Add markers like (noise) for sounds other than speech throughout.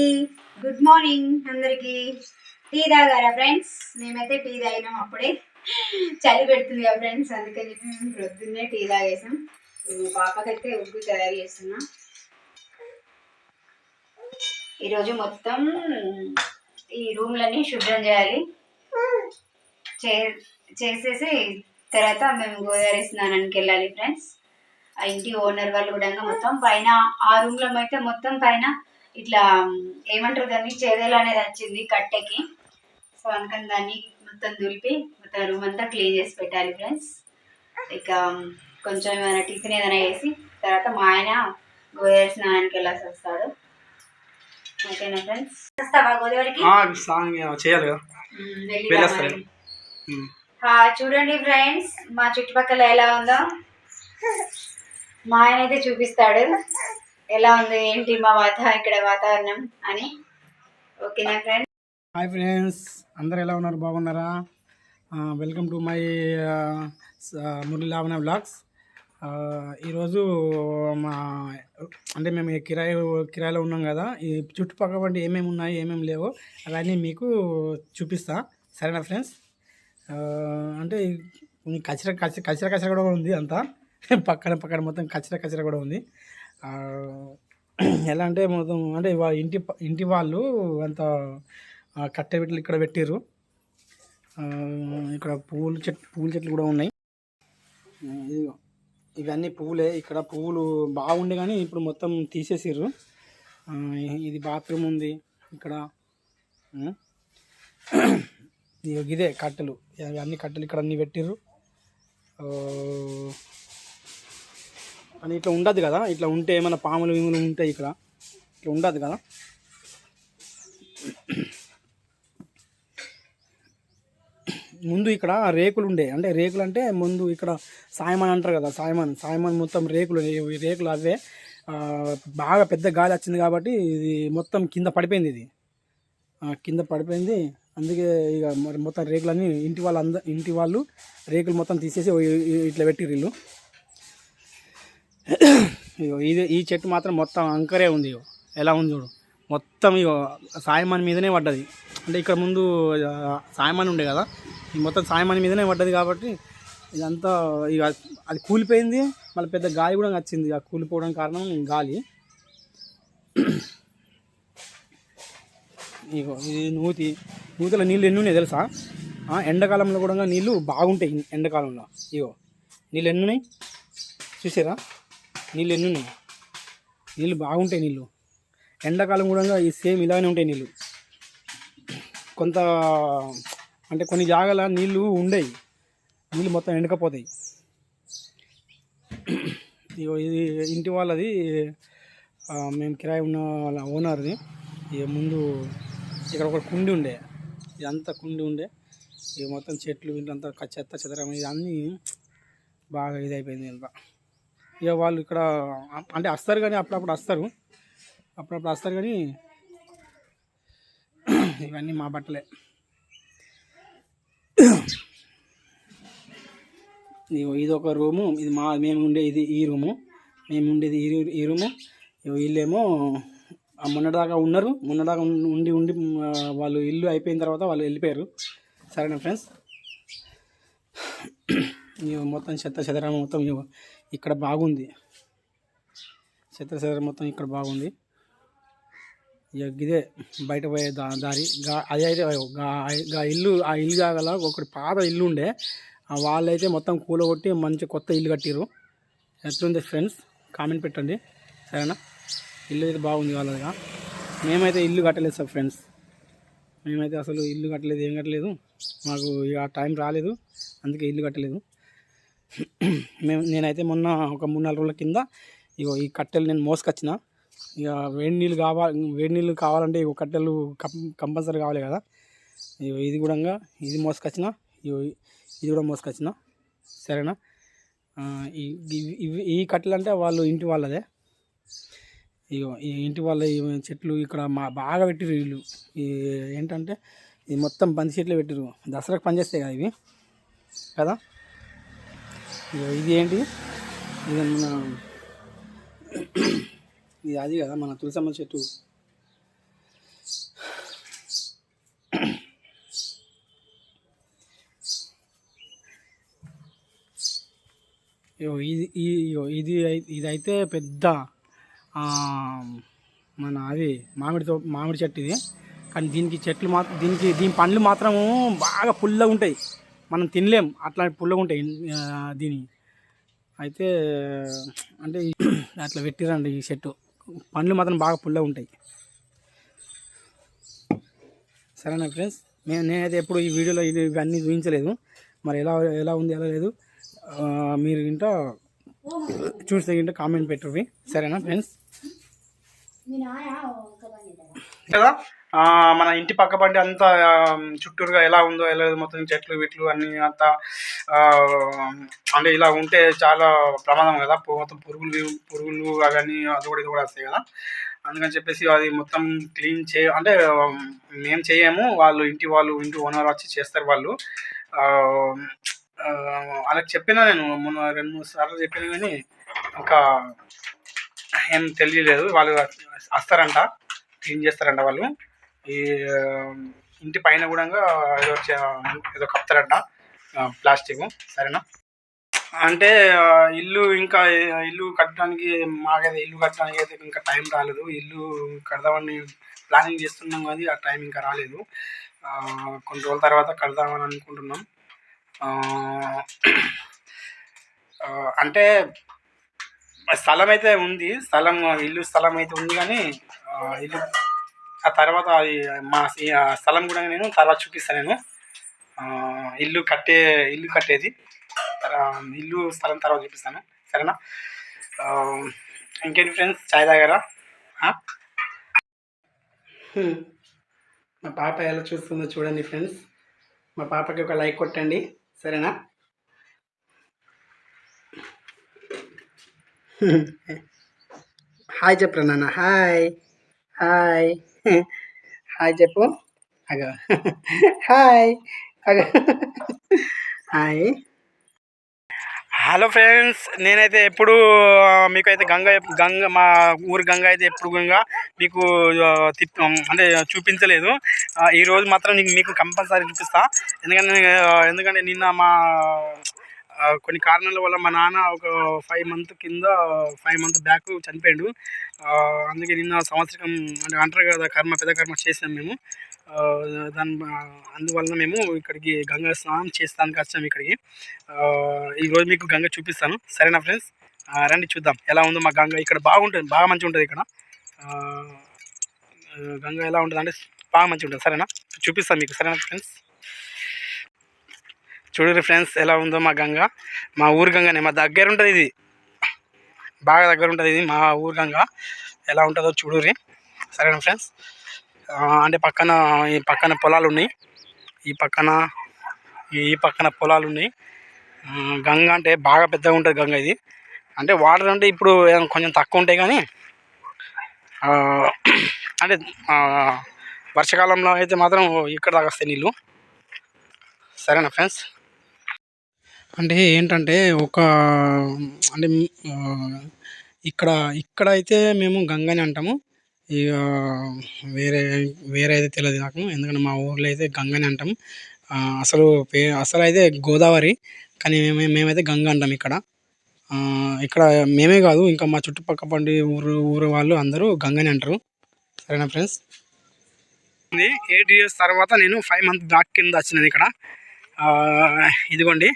Good morning అందరికి. Tea తాగారా friends మేమైతే టీ తాగినాం అప్పుడే. చలి పెడుతుంది కదా ఫ్రెండ్స్ అందుకని చెప్పి మేము ప్రొద్దున్నే టీ తాగేసాం. మా పాపకైతే ఉగ్గు తయారు చేస్తున్నా. ఈరోజు మొత్తం ఈ రూమ్లన్నీ శుభ్రం చేయాలి. చే చేసేసి తర్వాత మేము గోదావరి స్నానానికి వెళ్ళాలి ఫ్రెండ్స్ ఆ ఇంటి ఓనర్ వాళ్ళు కూడా మొత్తం పైన ఆ రూమ్లో అయితే మొత్తం పైన ఇట్లా ఏమంటారు దాన్ని? చేదేలు అనేది వచ్చింది కట్టెకి. సో అందుకని దాన్ని మొత్తం దులిపి మొత్తం రూమ్ అంతా క్లీన్ చేసి పెట్టాలి ఫ్రెండ్స్ ఇక కొంచెం ఏమైనా టిఫిన్ ఏదైనా వేసి తర్వాత మా ఆయన గోదావరి స్నానానికి వెళ్ళాల్సి వస్తాడు. ఓకేనా ఫ్రెండ్స్ వస్తావా గోదావరికి? చేయాలి చూడండి ఫ్రెండ్స్ మా చుట్టుపక్కల ఎలా ఉందో. మా ఆయన అయితే చూపిస్తాడు. ఎలా ఉంది ఏంటి మా వాత ఇక్కడ వాతావరణం అని? ఓకేనా ఫ్రెండ్స్ హాయ్ ఫ్రెండ్స్ అందరు ఎలా ఉన్నారు? బాగున్నారా? Welcome to my Murali Lavanya blogs ఈరోజు మా అంటే మేము కిరాయి కిరాయిలో ఉన్నాం కదా ఈ చుట్టుపక్కల వంటి ఏమేమి ఉన్నాయి ఏమేమి లేవో అవన్నీ మీకు చూపిస్తా. సరేనా ఫ్రెండ్స్ అంటే ఈ కచర కచర కచర కచర కూడా ఉంది అంతా. పక్కన పక్కన మొత్తం కచర కచర కూడా ఉంది. (clears throat) ఎలా అంటే మొత్తం అంటే వా- ఇంటి ఇంటి వాళ్ళు అంత కట్టె బిడ్డలు ఇక్కడ పెట్టారు ఇక్కడ పూల చెట్లు పూల చెట్లు కూడా ఉన్నాయి. ఇవన్నీ పువ్వులే ఇక్కడ పువ్వులు బాగుండే కానీ ఇప్పుడు మొత్తం తీసేసారు ఇది బాత్రూమ్ ఉంది. ఇక్కడ (clears throat) ఇదే కట్టెలు. అన్ని కట్టెలు ఇక్కడ అన్నీ పెట్టిర్రు. అని ఇట్లా ఉండదు కదా? ఇట్లా ఉంటే ఏమైనా పాములు విములు ఉంటాయి ఇక్కడ ఇట్లా ఉండదు కదా? ముందు ఇక్కడ రేకులు ఉండే. అంటే రేకులు అంటే ముందు ఇక్కడ సాయమాన్ అంటారు కదా సాయమాన్. సాయమాన్ మొత్తం రేకులు ఈ రేకులు అవే. బాగా పెద్ద గాలి వచ్చింది కాబట్టి ఇది మొత్తం కింద పడిపోయింది ఇది. కింద పడిపోయింది. అందుకే ఇక మరి మొత్తం రేకులన్నీ ఇంటి వాళ్ళు ఇంటి వాళ్ళు రేకులు మొత్తం తీసేసి ఇట్లా పెట్టిర్రు ఇది ఈ చెట్టు మాత్రం మొత్తం అంకరే ఉంది ఇగో. ఎలా ఉంది చూడు. మొత్తం ఇగో సాయమాన్ మీదనే పడ్డది. అంటే ఇక్కడ ముందు సాయమాని సాయమాన్ ఉండే కదా. ఈ మొత్తం సాయమాన్ మీదనే పడ్డది కాబట్టి ఇదంతా ఇక అది కూలిపోయింది. మళ్ళీ పెద్ద గాలి కూడా వచ్చింది ఆ కూలిపోవడం కారణం గాలి. ఇగో ఇది నూతి నూతిలో నీళ్ళు ఎన్ని ఉన్నాయి తెలుసా? ఎండాకాలంలో కూడా నీళ్ళు బాగుంటాయి ఎండాకాలంలో. ఇగో నీళ్ళు ఎన్ని ఉన్నాయి? చూసారా? నీళ్ళు ఎన్ని ఉన్నాయి? నీళ్ళు బాగుంటాయి నీళ్ళు. ఎండాకాలం కూడా ఈ సేమ్ ఇలానే ఉంటాయి నీళ్ళు. కొంత అంటే కొన్ని జాగాల నీళ్ళు ఉండేవి నీళ్ళు మొత్తం ఎండకపోతాయి. ఇగో ఇది ఇంటి వాళ్ళది మేము కిరాయి ఉన్న వాళ్ళ ఓనర్ది. ఇక ముందు ఇక్కడ ఒక కుండి ఉండే. ఇదంతా కుండి ఉండే. ఇక మొత్తం చెట్లు ఇంట్లో అంతా చెత్త చెదరం ఇదన్నీ బాగా ఇదైపోయింది అంతా. ఇక వాళ్ళు ఇక్కడ అంటే వస్తారు కానీ అప్పుడప్పుడు వస్తారు అప్పుడప్పుడు వస్తారు కానీ ఇవన్నీ మా బట్టలే. ఇది ఒక రూము ఇది మా మేము ఉండే ఇది ఈ రూము మేము ఉండేది ఈ ఈ రూము. ఇగో వీళ్ళేమో మొన్నటిదాకా ఉన్నారు. మొన్నటిదాకా ఉండి ఉండి వాళ్ళు ఇల్లు అయిపోయిన తర్వాత వాళ్ళు వెళ్ళిపోయారు. సరేనా ఫ్రెండ్స్? మొత్తం చెత్త చెదరం మొత్తం ఇక్కడ బాగుంది. చెత్త చెదరం మొత్తం ఇక్కడ బాగుంది. ఇక ఇదే బయట పోయే దా దారి గా అయితే గా- ఇల్లు ఆ ఇల్లు కాగల ఒకటి పాత ఇల్లు ఉండే. వాళ్ళైతే మొత్తం కూలగొట్టి మంచి కొత్త ఇల్లు కట్టిరు ఎట్లుంది ఫ్రెండ్స్? కామెంట్ పెట్టండి. సరేనా? ఇల్లు అయితే బాగుంది వాళ్ళదిగా మేమైతే ఇల్లు కట్టలేదు సార్ ఫ్రెండ్స్. మేమైతే అసలు ఇల్లు కట్టలేదు ఏం కట్టలేదు. మాకు ఇక టైం రాలేదు. అందుకే ఇల్లు కట్టలేదు. మేము నేనైతే మొన్న ఒక మూడు నాలుగు రోజుల కింద ఇగో ఈ కట్టెలు నేను మోసుకొచ్చిన. ఇక వేడి నీళ్ళు కావాలి వేడి నీళ్ళు కావాలంటే ఇగో కట్టెలు కం కంపల్సరీ కావాలి కదా. ఇగో ఇది కూడా ఇది మోసుకొచ్చిన. ఇగో ఇది కూడా మోసుకొచ్చిన. సరేనా? ఈ ఇవి- ఈ కట్టెలు అంటే వాళ్ళు ఇంటి వాళ్ళదే. ఇగో ఈ ఇంటి వాళ్ళ చెట్లు ఇక్కడ మా బాగా పెట్టిరు వీళ్ళు ఈ ఏంటంటే ఇది మొత్తం బంతి చెట్లు పెట్టిరు దసరాకు పనిచేస్తాయి కదా ఇవి. కదా? ఇది ఏంటి? ఇది మన ఇది అది కదా మన తులసమ్మ చెట్టు. ఇది ఇది అయితే పెద్ద మన అది మామిడితో మామిడి చెట్టు ఇది. కానీ దీనికి చెట్లు మాత్రం దీనికి దీని పండ్లు మాత్రము బాగా ఫుల్గా ఉంటాయి మనం తినలేం. అట్లా పుల్లగా ఉంటాయి. దీని. అయితే అంటే (clears throat) అట్లా పెట్టిరండి ఈ చెట్టు పండ్లు మాత్రం బాగా పుల్లగా ఉంటాయి. సరేనా ఫ్రెండ్స్? నేను నేనైతే ఎప్పుడు ఈ వీడియోలో ఇది ఇవన్నీ చూపించలేదు. మరి ఎలా ఎలా ఉంది ఎలా లేదు మీరు ఇంట చూస్తే ఇంట కామెంట్ పెట్టుర్రి. సరేనా ఫ్రెండ్స్? కదా? ఆ, మన ఇంటి పక్క బండి అంతా చుట్టూరుగా ఎలా ఉందో ఎలా మొత్తం చెట్లు విట్లు అన్నీ అంతా అంటే ఇలా ఉంటే చాలా ప్రమాదం కదా. మొత్తం పురుగులు పురుగులు అవన్నీ అది కూడా ఇది కూడా వస్తాయి కదా. అందుకని చెప్పేసి అది మొత్తం క్లీన్ చే అంటే మేము చేయము. వాళ్ళు ఇంటి వాళ్ళు ఇంటి ఓనర్ వచ్చి చేస్తారు వాళ్ళు. వాళ్ళకి చెప్పినా నేను మొన్న రెండు మూడు సార్లు చెప్పినా కానీ ఇంకా ఏం తెలియలేదు. వాళ్ళు వస్తారంట క్లీన్ చేస్తారంట వాళ్ళు. ఈ ఇంటి పైన కూడా ఏదో ఏదో కప్తారంట. ప్లాస్టిక్. సరేనా? అంటే ఇల్లు ఇంకా ఇల్లు కట్టడానికి మాకైతే ఇల్లు కట్టడానికి అయితే ఇంకా టైం రాలేదు. ఇల్లు కడదామని ప్లానింగ్ చేస్తున్నాం కానీ ఆ టైం ఇంకా రాలేదు. కొన్ని రోజుల తర్వాత కడదామని అనుకుంటున్నాం. అంటే స్థలం అయితే ఉంది. స్థలం ఇల్లు స్థలం అయితే ఉంది కానీ ఇల్లు ఆ తర్వాత అది మా స్థలం కూడా నేను తర్వాత చూపిస్తాను నేను. ఇల్లు కట్టే ఇల్లు కట్టేది. ఇల్లు స్థలం తర్వాత చూపిస్తాను. సరేనా? ఇంకేంటి ఫ్రెండ్స్? చాయ్ తాగారా? మా పాప ఎలా చూస్తుందో చూడండి ఫ్రెండ్స్. మా పాపకి ఒక లైక్ కొట్టండి. సరేనా? (laughs) హాయ్ చెప్పరా నాన్న. హాయ్. హాయ్. హాయ్ చెప్పు అగో హాయ్ అగో హాయ్ హలో ఫ్రెండ్స్ నేనైతే ఎప్పుడు మీకు మీకైతే గంగ గంగ మా ఊరు గంగ అయితే ఎప్పుడు గంగ మీకు ఆ, అంటే చూపించలేదు. ఈరోజు మాత్రం మీకు కంపల్సరీ చూపిస్తా. ఎందుకంటే ఎందుకంటే నిన్న మా కొన్ని కారణాల వల్ల మా నాన్న ఒక ఫైవ్ మంత్ కింద ఫైవ్ మంత్ బ్యాక్ చనిపోయాడు. అందుకే నిన్న సంవత్సరం అంటే అంటారు కదా కర్మ పెద్ద కర్మ చేసాం మేము. దాని అందువలన మేము ఇక్కడికి గంగా స్నానం చేస్తానికి వచ్చాము ఇక్కడికి. ఈరోజు మీకు గంగ చూపిస్తాను. సరేనా ఫ్రెండ్స్? రండి చూద్దాం. ఎలా ఉందో మా గంగ. ఇక్కడ బాగుంటుంది బాగా మంచిగా ఉంటుంది ఇక్కడ. గంగ ఎలా ఉంటుంది అంటే బాగా మంచిగా ఉంటుంది. సరేనా? చూపిస్తాను మీకు. సరేనా ఫ్రెండ్స్? చూడండి ఫ్రెండ్స్ ఎలా ఉందో మా గంగ. మా ఊరు గంగనే మా దగ్గర ఉంటుంది ఇది. బాగా దగ్గర ఉంటుంది ఇది మా ఊరు గంగ. ఎలా ఉంటుందో చూడురి సరేనా ఫ్రెండ్స్? అంటే పక్కన ఈ పక్కన పొలాలు ఉన్నాయి. ఈ పక్కన ఈ పక్కన పొలాలు ఉన్నాయి. గంగ అంటే బాగా పెద్దగా ఉంటుంది గంగ ఇది. అంటే వాటర్ అంటే ఇప్పుడు కొంచెం తక్కువ ఉంటాయి కానీ అంటే వర్షాకాలంలో అయితే మాత్రం ఇక్కడ దాకా వస్తాయి నీళ్ళు. సరేనా ఫ్రెండ్స్? అంటే ఏంటంటే ఒక అంటే ఇక్కడ ఇక్కడ అయితే మేము గంగని అంటాము. ఇక వేరే వేరే అయితే తెలియదు నాకు. ఎందుకంటే మా ఊర్లో అయితే గంగని అంటాం అసలు పే అసలు అయితే గోదావరి కానీ మేము మేమైతే గంగ అంటాం ఇక్కడ. ఇక్కడ మేమే కాదు ఇంకా మా చుట్టుపక్క పండి ఊరు ఊరు వాళ్ళు అందరూ గంగని అంటారు. సరేనా ఫ్రెండ్స్? ఎయిట్ ఇయర్స్ తర్వాత నేను ఫైవ్ మంత్ బ్యాక్ కింద వచ్చినది ఇక్కడ. ఇదిగోండి.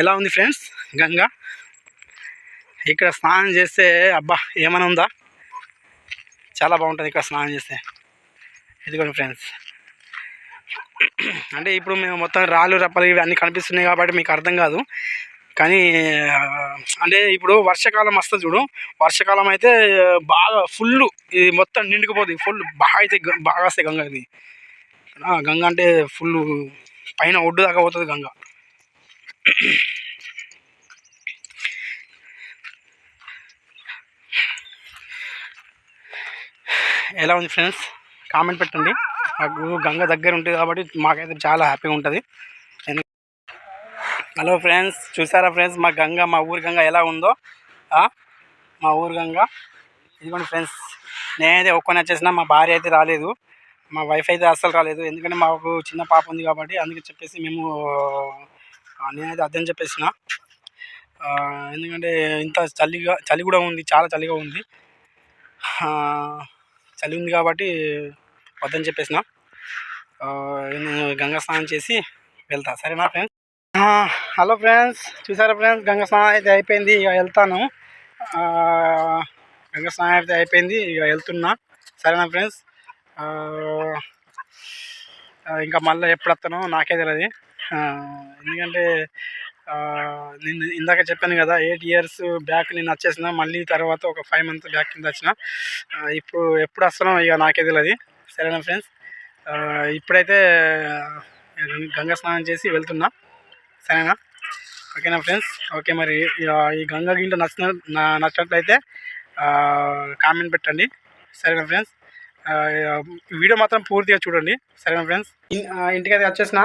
ఎలా ఉంది ఫ్రెండ్స్? గంగ? ఇక్కడ స్నానం చేస్తే అబ్బా ఏమైనా ఉందా? చాలా బాగుంటుంది ఇక్కడ స్నానం చేస్తే. ఇదిగోండి ఫ్రెండ్స్. అంటే ఇప్పుడు మేము మొత్తం రాళ్ళు రప్పలు ఇవి అన్నీ కనిపిస్తున్నాయి కాబట్టి మీకు అర్థం కాదు. కానీ అంటే ఇప్పుడు వర్షాకాలం వస్తుంది చూడు. వర్షాకాలం అయితే బాగా ఫుల్ ఇది మొత్తం నిండుకుపోతుంది. ఫుల్ బాగా అయితే బాగా వస్తాయి గంగ ఇది గంగ అంటే ఫుల్ పైన ఒడ్డు దాకా పోతుంది గంగ. ఎలా ఉంది ఫ్రెండ్స్ కామెంట్ పెట్టండి. మాకు గంగ దగ్గర ఉంటుంది కాబట్టి మాకైతే చాలా హ్యాపీగా ఉంటుంది. ఎందు- హలో ఫ్రెండ్స్ చూసారా ఫ్రెండ్స్ మా గంగ మా ఊరి గంగ ఎలా ఉందో? మా ఊరి గంగ. ఇదిగోండి ఫ్రెండ్స్ నేనైతే ఒక్కనే వచ్చేసిన మా భార్య అయితే రాలేదు. మా వైఫ్ అయితే అస్సలు రాలేదు. ఎందుకంటే మాకు చిన్న పాప ఉంది కాబట్టి అందుకే చెప్పేసి మేము నేనైతే అర్థం చెప్పేసిన. ఎందుకంటే ఇంత చలిగా చలి కూడా ఉంది చాలా చలిగా ఉంది. చలి ఉంది కాబట్టి వద్దని చెప్పేసిన. నేను గంగా స్నానం చేసి వెళ్తా. సరేనా ఫ్రెండ్స్? హలో ఫ్రెండ్స్ చూసారా ఫ్రెండ్స్? గంగా స్నానం అయితే అయిపోయింది ఇక వెళ్తాను. గంగా స్నానం అయితే అయిపోయింది ఇక వెళ్తున్నా. సరేనా ఫ్రెండ్స్? ఇంకా మళ్ళీ ఎప్పుడు వస్తానో నాకే తెలియదు ఎందుకంటే నేను ఇందాక చెప్పాను కదా ఎయిట్ ఇయర్స్ బ్యాక్ నేను వచ్చేసిన మళ్ళీ తర్వాత ఒక ఫైవ్ మంత్ బ్యాక్ కింద వచ్చిన. ఇప్పుడు ఎప్పుడు వస్తున్నాం ఇక నాకే తెలియదు సరేనా ఫ్రెండ్స్? ఇప్పుడైతే గంగా స్నానం చేసి వెళ్తున్నా. సరేనా? ఓకేనా ఫ్రెండ్స్? ఓకే మరి ఇక ఈ గంగా గింట నచ్చిన నచ్చినట్లయితే కామెంట్ పెట్టండి. సరేనా ఫ్రెండ్స్? వీడియో మాత్రం పూర్తిగా చూడండి. సరేనా ఫ్రెండ్స్? ఇంటికైతే వచ్చేసిన.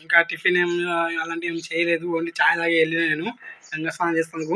ఇంకా టిఫిన్ ఏం అలాంటివి ఏం చేయలేదు. ఓన్లీ ఛాయ్ తాగి వెళ్ళిన నేను. గంగా స్నానం చేస్తాను